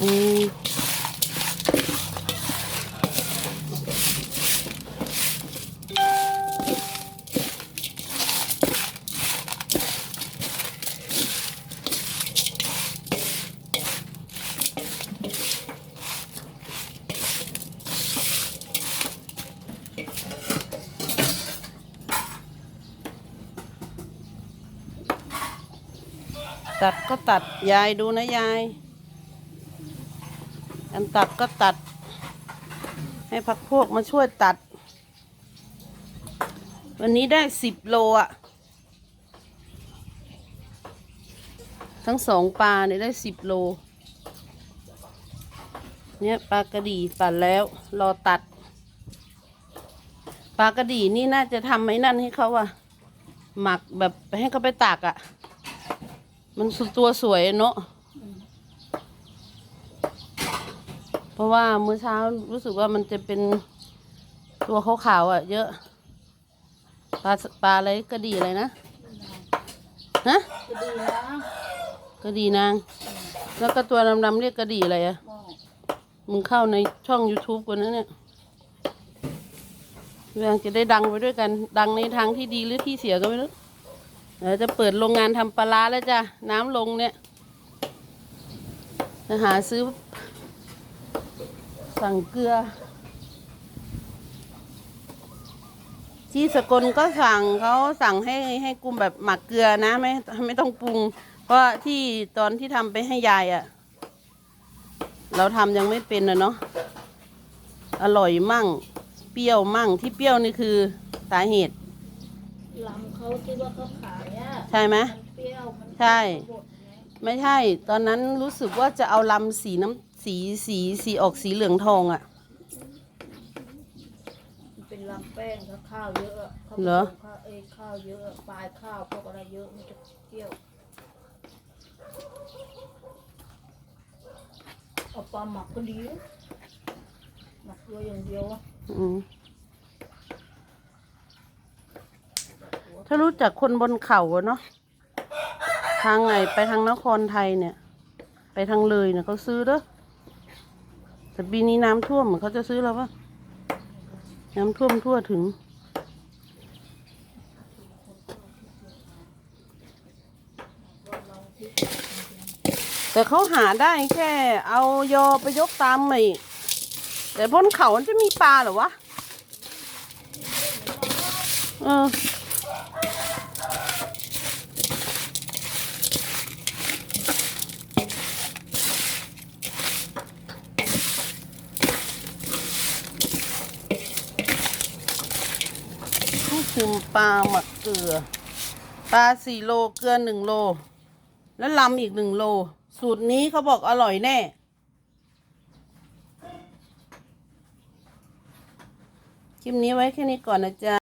ตัดก็ตัดยายดูนะยาย อันตัดก็ตัด ให้พักพวกมาช่วยตัด วันนี้ได้สิบโลอะทั้งสองปลาเนี่ยได้สิบโล เนี่ยปลากระดีตัดแล้วรอตัด ปลากระดีนี่น่าจะทำไอ้นั่นให้เขาอะหมักแบบให้เขาไปตากอะมันสุดตัวสวยเนาะเพ ราะว่ามื้อเช้ารู้สึกว่ามันจะเป็นตัวขาวๆอะ เยอะ ปลาปลาอะไรกระดีอะไรนะฮะจะดีนะกระดีนาง แล้วก็ตัวดำๆเรียกกระดีอะไรอะ มึงเข้าในช่อง YouTube กันนะเนี่ยเรื่องจะได้ดังไปด้วยกัน ดังในทางที่ดีหรือที่เสียก็ไม่รู้เดี๋ยวจะเปิดโรงงานทำปลาร้าแล้วจ้ะ น้ำลงเนี่ย จะหาซื้อ สั่งเกลือ ที่สกลก็สั่งเขาสั่งให้ให้กลุ่มแบบหมักเกลือนะไม่ไม่ต้องปรุง เพราะที่ตอนที่ทำไปให้ยายอะ่ะ เราทำยังไม่เป็นนะเนาะอร่อยมั่ง เปรี้ยวมั่งที่เปรี้ยวนี่คือสาเหตุลำเขาที่ว่าเขาขายอะใช่ไหมมันเปรี้ยวมันใช่บดไงไม่ใช่ ตอนนั้นรู้สึกว่าจะเอาลำสีน้ำ สีสีสีออกสีเหลืองทองอะ่ะ มันเป็นลำแป้งกับข้าวเยอะอะข้าวเหรอ ข้าวเอ้ยข้าวเยอะอะปลายข้าวพวกอะไรเยอะมันจะเปรี้ยวเอาปลาหมักก็ดีนะหมักเกลืออย่างเดียวอะอืมถ้ารู้จักคนบนเขาอะเนาะทางไหนไปทางนครไทยเนี่ย ไปทางเลยเนี่ยเขาซื้อเด้อ แต่ปีนี้น้ำท่วมเหมือนเขาจะซื้อแล้วปะน้ำท่วมทั่วถึง แต่เขาหาได้แค่ เอายอไปยกตามไอ้แต่บนเขามันจะมีปลาเหรอวะ เออ คือปลาหมักเกลือ ปลาสี่โลเกลือหนึ่งโล แล้วลำอีกหนึ่งโล สูตรนี้เขาบอกอร่อยแน่ คลิปนี้ไว้แค่นี้ก่อนนะจ๊ะ